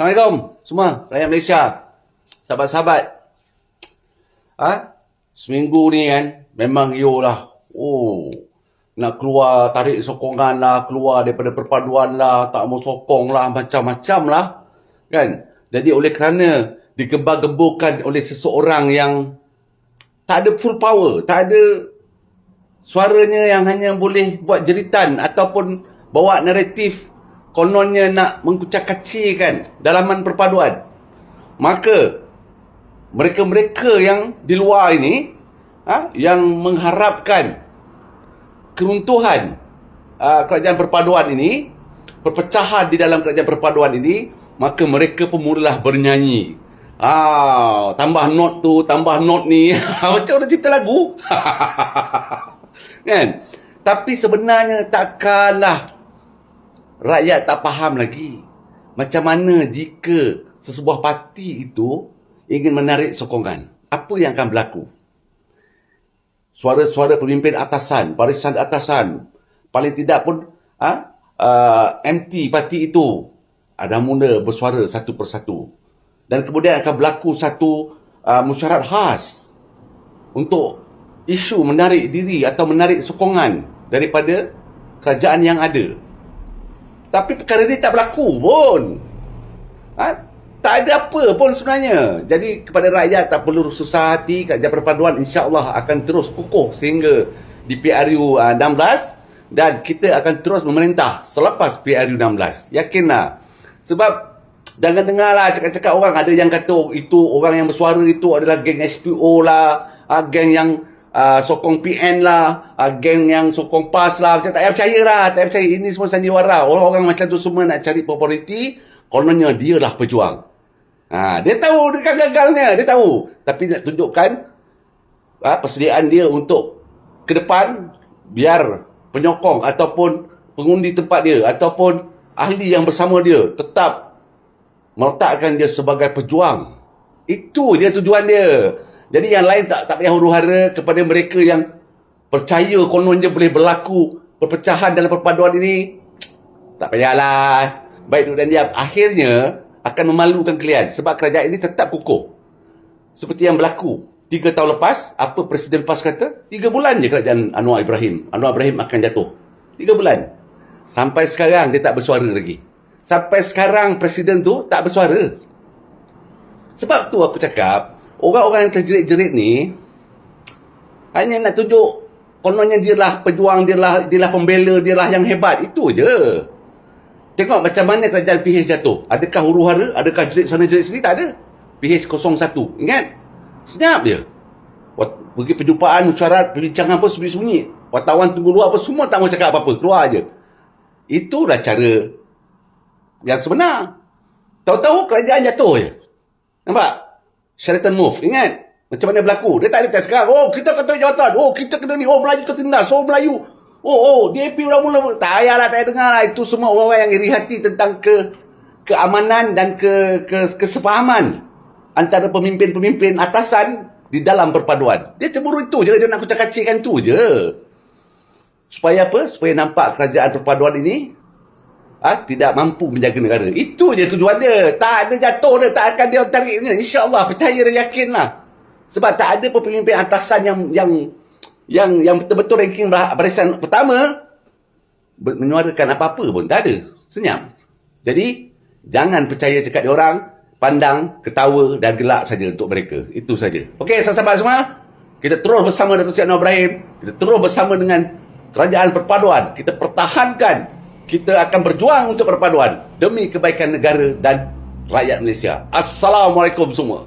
Assalamualaikum semua rakyat Malaysia. Sahabat-sahabat. Ha? Seminggu ni kan memang yolah. Oh. Nak keluar tarik sokongan lah, keluar daripada perpaduan lah, tak mau sokong lah, macam-macam lah. Kan? Jadi oleh kerana digebar-geburkan oleh seseorang yang tak ada full power, tak ada suaranya yang hanya boleh buat jeritan ataupun bawa naratif kononnya nak mengkucak kacirkan dalaman perpaduan. Maka mereka-mereka yang di luar ini ha, yang mengharapkan keruntuhan uh, kerajaan perpaduan ini, perpecahan di dalam kerajaan perpaduan ini, maka mereka pun mulalah bernyanyi. Ah, tambah not tu, tambah not ni. Macam orang cerita lagu. kan? Tapi sebenarnya takkanlah rakyat tak faham lagi. Macam mana jika sesebuah parti itu ingin menarik sokongan? Apa yang akan berlaku? Suara-suara pemimpin atasan, barisan atasan, paling tidak pun ha, uh, MT parti itu ada mula bersuara satu persatu. Dan kemudian akan berlaku satu uh, musyarat khas untuk isu menarik diri atau menarik sokongan daripada kerajaan yang ada. Tapi perkara ini tak berlaku pun. Ha? Tak ada apa pun sebenarnya. Jadi kepada rakyat tak perlu susah hati. Kerajaan perpaduan insyaAllah akan terus kukuh sehingga di PRU uh, 16 dan kita akan terus memerintah selepas PRU 16. Yakinlah. Sebab jangan dengarlah cakap-cakap orang ada yang kata itu orang yang bersuara itu adalah geng S2O lah, uh, geng yang uh, sokong PN lah, uh, geng yang sokong PAS lah. Macam tak payah percaya lah. Tak payah percaya. Ini semua sandiwara. Orang-orang macam tu semua nak cari populariti. Kononnya dia lah pejuang. Ha, dia tahu dia kan gagalnya. Dia tahu. Tapi nak tunjukkan ha, persediaan dia untuk ke depan biar penyokong ataupun pengundi tempat dia ataupun ahli yang bersama dia tetap meletakkan dia sebagai pejuang. Itu dia tujuan dia. Jadi yang lain tak tak payah huru-hara kepada mereka yang percaya kononnya boleh berlaku perpecahan dalam perpaduan ini. Tak payahlah. Baik duduk dan diam. Akhirnya akan memalukan kalian sebab kerajaan ini tetap kukuh. Seperti yang berlaku tiga tahun lepas, apa Presiden PAS kata? Tiga bulan je kerajaan Anwar Ibrahim. Anwar Ibrahim akan jatuh. Tiga bulan. Sampai sekarang dia tak bersuara lagi. Sampai sekarang Presiden tu tak bersuara. Sebab tu aku cakap, orang-orang yang terjerit-jerit ni hanya nak tunjuk kononnya dia lah pejuang, dia lah, dia lah pembela, dia lah yang hebat. Itu je. Tengok macam mana kerajaan PH jatuh. Adakah huru hara? Adakah jerit sana jerit sini? Tak ada. PH 01. Ingat? Senyap je. Pergi perjumpaan, musyarat, perbincangan pun sembunyi-sembunyi. Wartawan tunggu luar pun semua tak mau cakap apa-apa. Keluar je. Itulah cara yang sebenar. Tahu-tahu kerajaan jatuh je. Nampak? Sheraton move. Ingat? Macam mana berlaku? Dia tak ada sekarang. Oh, kita kata jawatan. Oh, kita kena ni. Oh, Melayu tertindas. Oh, Melayu. Oh, oh, DAP orang mula. Tak payahlah, tak payah dengar lah. Itu semua orang-orang yang iri hati tentang ke keamanan dan ke, ke kesepahaman antara pemimpin-pemimpin atasan di dalam perpaduan. Dia cemburu itu je. Dia nak kucak-kacikkan tu je. Supaya apa? Supaya nampak kerajaan perpaduan ini ah tidak mampu menjaga negara. Itu je tujuan dia. Tak ada jatuh dia. Tak akan dia tariknya. InsyaAllah. Percaya dan yakinlah. Sebab tak ada pemimpin atasan yang yang yang yang betul-betul ranking barisan pertama menyuarakan apa-apa pun. Tak ada. Senyap. Jadi, jangan percaya cakap dia orang. Pandang, ketawa dan gelak saja untuk mereka. Itu saja. Okey, sahabat-sahabat semua. Kita terus bersama Datuk Seri Anwar Ibrahim. Kita terus bersama dengan kerajaan perpaduan. Kita pertahankan. Kita akan berjuang untuk perpaduan. Demi kebaikan negara dan rakyat Malaysia. Assalamualaikum semua.